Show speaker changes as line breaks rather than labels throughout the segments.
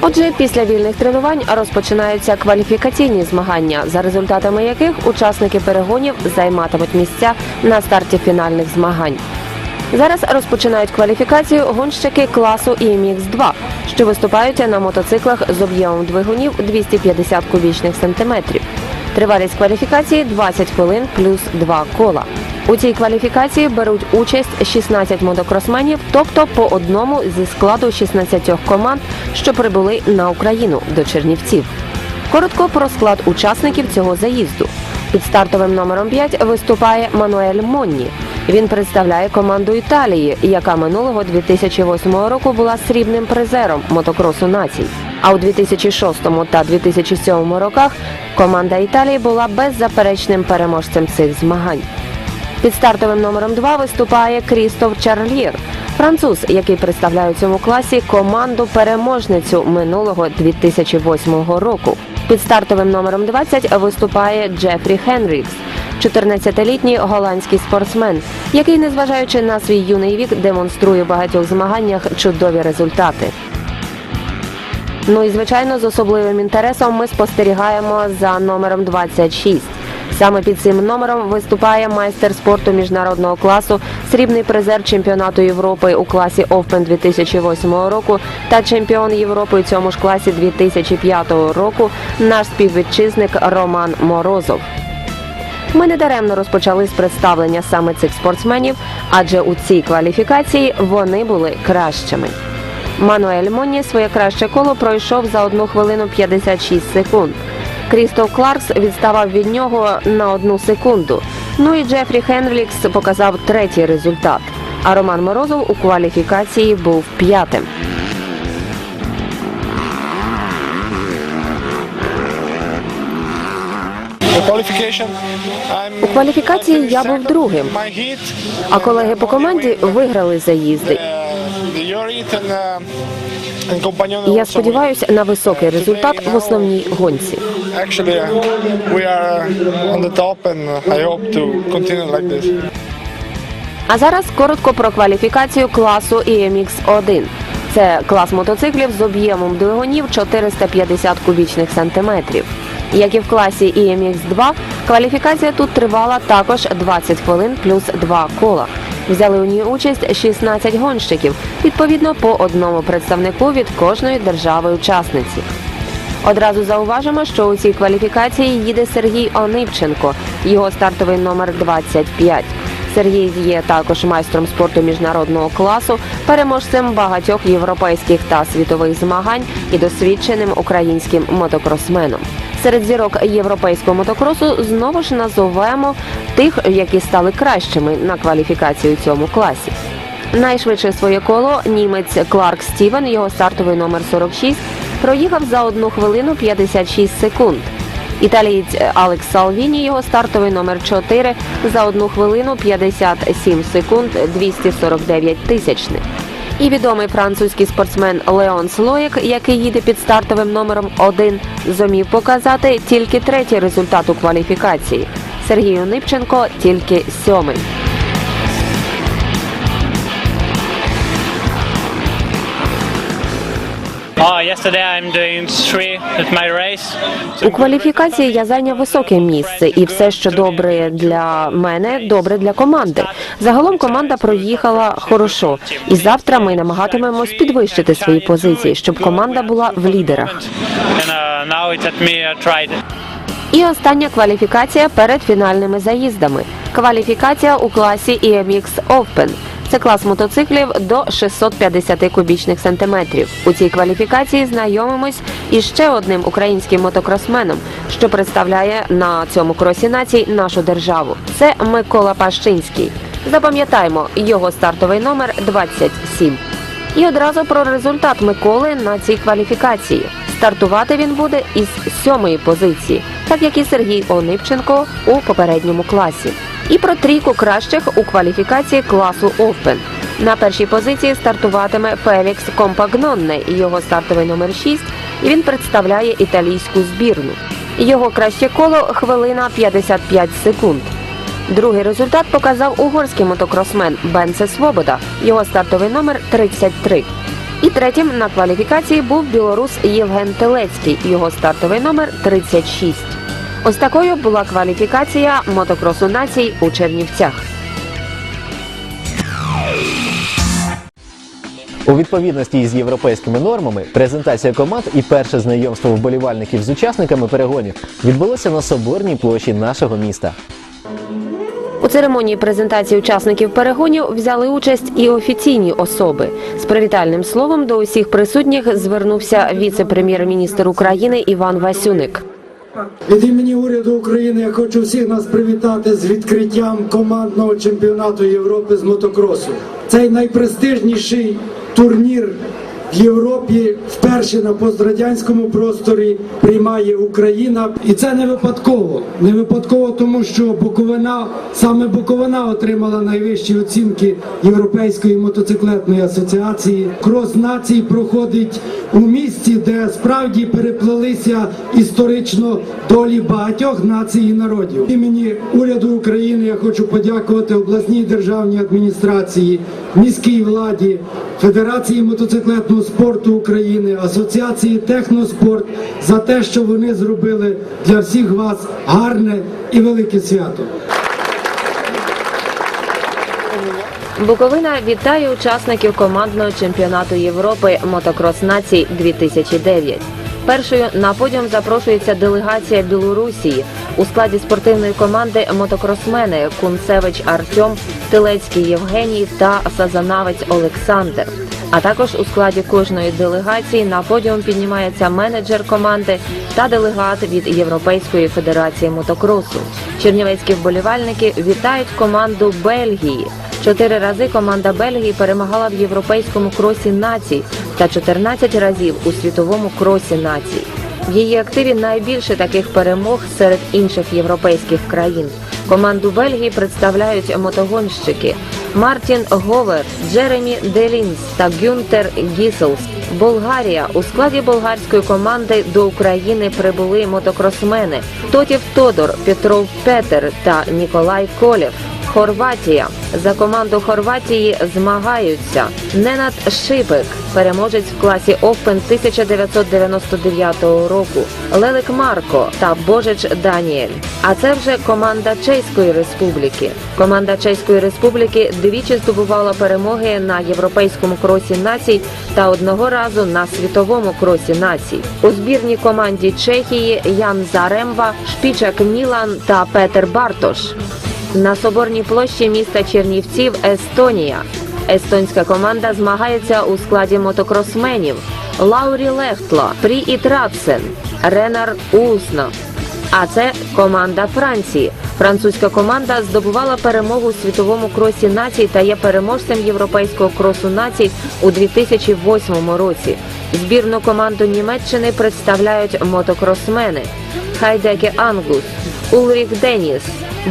Отже, після вільних тренувань розпочинаються кваліфікаційні змагання, за результатами яких учасники перегонів займатимуть місця на старті фінальних змагань. Зараз розпочинають кваліфікацію гонщики класу EMX 2 що виступають на мотоциклах з об'ємом двигунів 250 кубічних сантиметрів. Тривалість кваліфікації 20 хвилин плюс 2 кола. У цій кваліфікації беруть участь 16 мотокросменів, тобто по одному зі складу 16 команд, що прибули на Україну до Чернівців. Коротко про склад учасників цього заїзду. Під стартовим номером 5 виступає Мануель Монні. Він представляє команду Італії, яка минулого 2008 року була срібним призером мотокросу націй. А у 2006 та 2007 роках команда Італії була беззаперечним переможцем цих змагань. Під стартовим номером 2 виступає Крістоф Чарлір, француз, який представляє у цьому класі команду переможницю минулого 2008 року. Під стартовим номером 20 виступає Джефрі Хенрікс, 14-літній голландський спортсмен, який, незважаючи на свій юний вік, демонструє у багатьох змаганнях чудові результати. Ну і звичайно, з особливим інтересом ми спостерігаємо за номером 26. Саме під цим номером виступає майстер спорту міжнародного класу, срібний призер чемпіонату Європи у класі Open 2008 року та чемпіон Європи у цьому ж класі 2005 року. Наш співвітчизник Роман Морозов. Ми не даремно розпочали з представлення саме цих спортсменів, адже у цій кваліфікації вони були кращими. Мануель Монні своє краще коло пройшов за 1 хвилину 56 секунд. Крістоф Кларкс відставав від нього на одну секунду. Ну і Джефрі Хенрікс показав третій результат. А Роман Морозов у кваліфікації був п'ятим.
У кваліфікації я був другим,
А колеги по команді виграли заїзди. І я сподіваюся на високий результат в основній гонці.
Like this.
А зараз коротко про кваліфікацію класу EMX 1 Це клас мотоциклів з об'ємом двигунів 450 кубічних сантиметрів. Як і в класі EMX 2 кваліфікація тут тривала також 20 хвилин плюс 2 кола. Взяли у ній участь 16 гонщиків, відповідно по одному представнику від кожної держави-учасниці. Одразу зауважимо, що у цій кваліфікації їде Сергій Онипченко, його стартовий номер 25. Сергій є також майстром спорту міжнародного класу, переможцем багатьох європейських та світових змагань і досвідченим українським мотокросменом. Серед зірок європейського мотокросу знову ж назовемо тих, які стали кращими на кваліфікації у цьому класі. Найшвидше своє коло німець Кларк Стівен, його стартовий номер 46, проїхав за 1 хвилину 56 секунд. Італієць Алекс Салвіні, його стартовий номер 4, за 1 хвилину 57 секунд 249 тисячних. І відомий французький спортсмен Леон Слоєк, який їде під стартовим номером 1, зумів показати тільки третій результат у кваліфікації. Сергій Онипченко тільки сьомий. У кваліфікації я зайняв високе місце, і все, що добре для мене, добре для команди. Загалом команда проїхала хорошо, і завтра ми намагатимемось підвищити свої позиції, щоб команда була в лідерах.
Uh.
І остання кваліфікація перед фінальними заїздами. Кваліфікація у класі EMX Open. Це клас мотоциклів до 650 кубічних сантиметрів. У цій кваліфікації знайомимось із ще одним українським мотокросменом, що представляє на цьому кросі націй нашу державу. Це Микола Пащинський. Запам'ятаємо його стартовий номер 27. І одразу про результат Миколи на цій кваліфікації. Стартувати він буде із сьомої позиції, так як і Сергій Онипченко у попередньому класі. І про трійку кращих у кваліфікації класу Open. На першій позиції стартуватиме Фелікс Компагнонне, його стартовий номер 6, і він представляє італійську збірну. Його краще коло хвилина 55 секунд. Другий результат показав угорський мотокросмен Бенце Свобода. Його стартовий номер 33. І третім на кваліфікації був білорус Євген Телецький. Його стартовий номер 36. Ось такою була кваліфікація мотокросу націй у Чернівцях.
У відповідності із європейськими нормами презентація команд і перше знайомство вболівальників з учасниками перегонів відбулося на соборній площі нашого міста.
У церемонії презентації учасників перегонів взяли участь і офіційні особи. З привітальним словом до усіх присутніх звернувся віце-прем'єр-міністр України Іван Васюник.
Від імені уряду України я хочу всіх нас привітати з відкриттям командного чемпіонату Європи з мотокросу. Цей найпрестижніший турнір в Європі вперше на пострадянському просторі приймає Україна, і це не випадково. Не випадково, тому що Буковина саме Буковина отримала найвищі оцінки Європейської мотоциклетної асоціації. Крос націй проходить у місті, де справді переплелися історично долі багатьох націй і народів. Імені уряду України я хочу подякувати обласній державній адміністрації, міській владі, Федерації мотоциклетного спорту України, Асоціації Техноспорт за те, що вони зробили для всіх вас гарне і велике свято.
Буковина вітає учасників командного чемпіонату Європи Мотокрос націй 2009. Першою на подіум запрошується делегація Білорусії у складі спортивної команди мотокросмени Кунцевич Артем, Телецький Євгеній та Сазанавець Олександр. А також у складі кожної делегації на подіум піднімається менеджер команди та делегат від Європейської федерації мотокросу. Чернівецькі вболівальники вітають команду Бельгії. Чотири рази команда Бельгії перемагала в європейському кросі націй та 14 разів у світовому кросі націй. В її активі найбільше таких перемог серед інших європейських країн. Команду Бельгії представляють мотогонщики Мартін Говер, Джеремі Делінс та Гюнтер Гіселс. Болгарія у складі болгарської команди до України прибули мотокросмени Тотів Тодор, Петров Петер та Ніколай Колєв. Хорватія за команду Хорватії змагаються Ненад Шипик, переможець в класі Open 1999 року, Лелик Марко та Божич Даніель. А це вже команда Чеської Республіки. Команда Чеської Республіки двічі здобувала перемоги на європейському кросі націй та одного разу на світовому кросі націй. У збірній команді Чехії Ян Заремба, Шпічак Мілан та Петер Бартош. На соборній площі міста Чернівців Естонія. Естонська команда змагається у складі мотокросменів Лаурі Лехтло, Прі Ітрацен, Ренар Улсно. А це команда Франції. Французька команда здобувала перемогу у світовому кросі націй та є переможцем європейського кросу націй у 2008 році. Збірну команду Німеччини представляють мотокросмени Хайдеке Ангус, Улріх Деніс,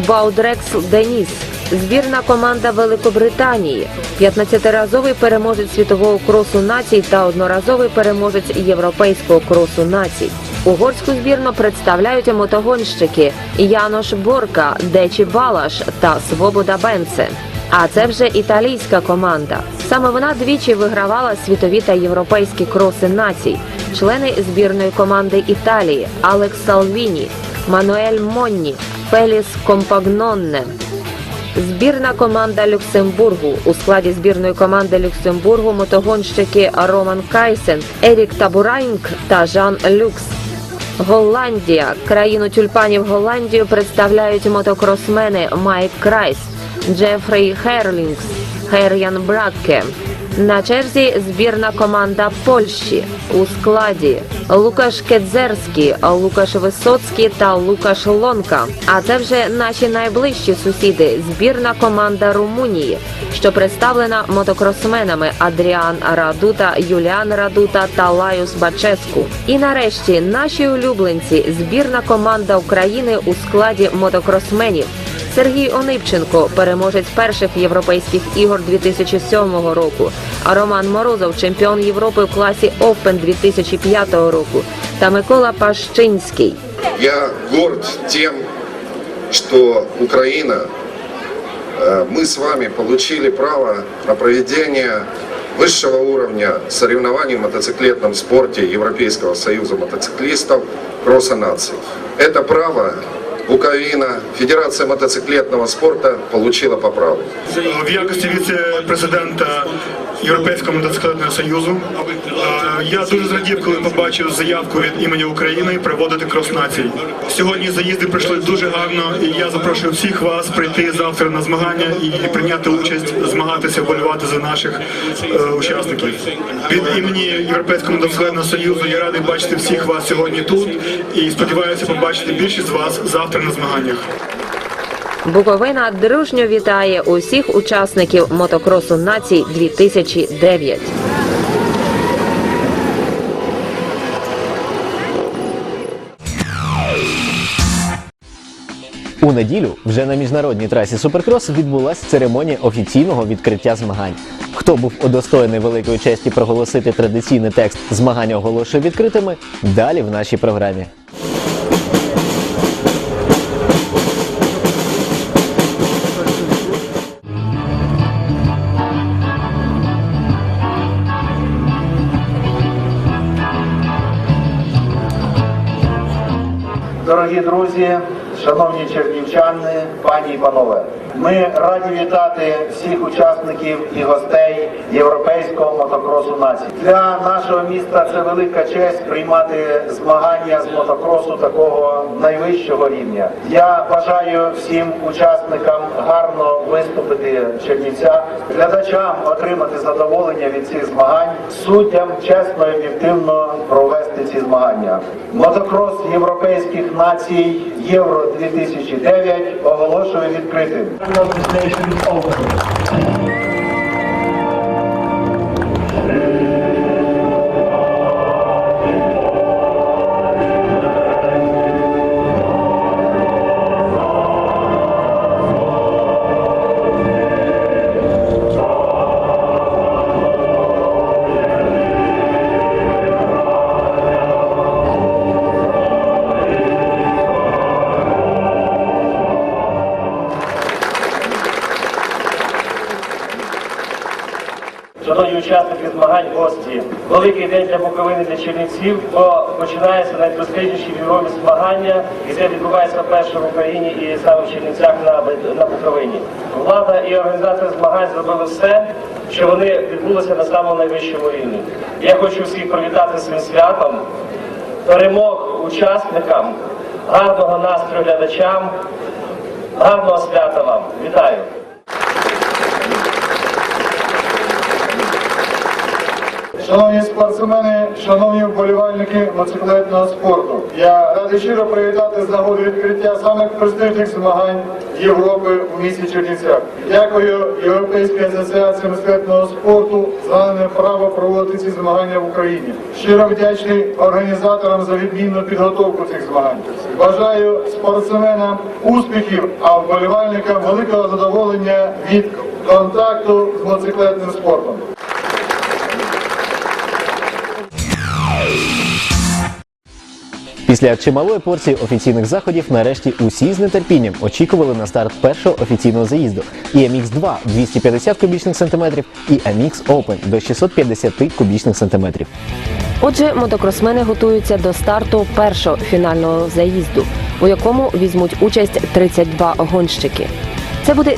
Баудрекс Деніс. Збірна команда Великобританії, 15-разовий переможець світового кросу націй та одноразовий переможець європейського кросу націй. Угорську збірну представляють мотогонщики Янош Борка, Дечі Балаш та Свобода Бенце. А це вже італійська команда. Саме вона двічі вигравала світові та європейські кроси націй. Члени збірної команди Італії Алекс Салвіні, Мануель Монні, Феліс Компагнонне. Збірна команда Люксембургу у складі збірної команди Люксембургу мотогонщики Роман Кайсен, Ерік Табурайнк та Жан Люкс. Голландія. Країну тюльпанів Голландію представляють мотокросмени Майк Крайс, Джефрей Херлінгс, Хер'ян Бракке. На черзі збірна команда Польщі у складі Лукаш Кедзерський, Лукаш Висоцький та Лукаш Лонка. А це вже наші найближчі сусіди. Збірна команда Румунії, що представлена мотокросменами Адріан Радута, Юліан Радута та Лаюс Баческу. І нарешті наші улюбленці збірна команда України у складі мотокросменів. Сергій Онипченко, переможець перших європейських ігор 2007 року, а Роман Морозов, чемпіон Європи в класі Open 2005 року, та Микола Пащинський.
Я горд тем, что Украина, э, мы с вами получили право на проведение высшего уровня соревнований в мотоциклетном спорте Европейского союза мотоциклистов «Кросса наций». Это право Буковина, Федерация мотоциклетного спорта получила по праву.
в якості віце-президента Європейського мотоциклетного союзу. Е, Я дуже зрадів, коли побачив заявку від імені України приводити крос націй. Сьогодні заїзди пройшли дуже гарно, і я запрошую всіх вас прийти завтра на змагання і прийняти участь, змагатися, болювати за наших е, учасників. Від імені Європейського мотоциклетного союзу я радий бачити всіх вас сьогодні тут і сподіваюся побачити більшість з вас завтра на змаганнях.
Буковина дружньо вітає усіх учасників мотокросу націй 2009.
У неділю вже на міжнародній трасі Суперкрос відбулася церемонія офіційного відкриття змагань. Хто був удостоєний великої честі проголосити традиційний текст змагання оголошує відкритими далі в нашій програмі.
Дорогі друзі, шановні чернівчани, пані і панове, ми раді вітати всіх учасників і гостей європейського мотокросу нації. Для нашого міста це велика честь приймати змагання з мотокросу такого найвищого рівня. Я бажаю всім учасникам гарно виступити в Чернівцях, глядачам отримати задоволення від цих змагань, суддям чесно і об'єктивно провести ці змагання. Мотокрос європейських націй Євро 2009 оголошує відкритим.
Шановні учасники змагань, гості, великий день для Буковини для Чернівців, бо починається найпрестижніші в Європі змагання, і це відбувається вперше в Україні і саме в Чернівцях на, на Буковині. Влада і організатори змагань зробили все, що вони відбулися на самому найвищому рівні. Я хочу всіх привітати своїм святом, перемог учасникам, гарного настрою глядачам, гарного свята вам. Вітаю!
Шановні спортсмени, шановні вболівальники мотоциклетного спорту, я радий щиро привітати з нагоди відкриття самих престижних змагань Європи у місті Чернівцях. Дякую Європейській асоціації мотоциклетного спорту за надане право проводити ці змагання в Україні. Щиро вдячний організаторам за відмінну підготовку цих змагань. Бажаю спортсменам успіхів, а вболівальникам великого задоволення від контакту з мотоциклетним спортом.
Після чималої порції офіційних заходів нарешті усі з нетерпінням очікували на старт першого офіційного заїзду і MX 2 250 кубічних сантиметрів і MX Open до 650 кубічних сантиметрів.
Отже, мотокросмени готуються до старту першого фінального заїзду, у якому візьмуть участь 32 гонщики. Це буде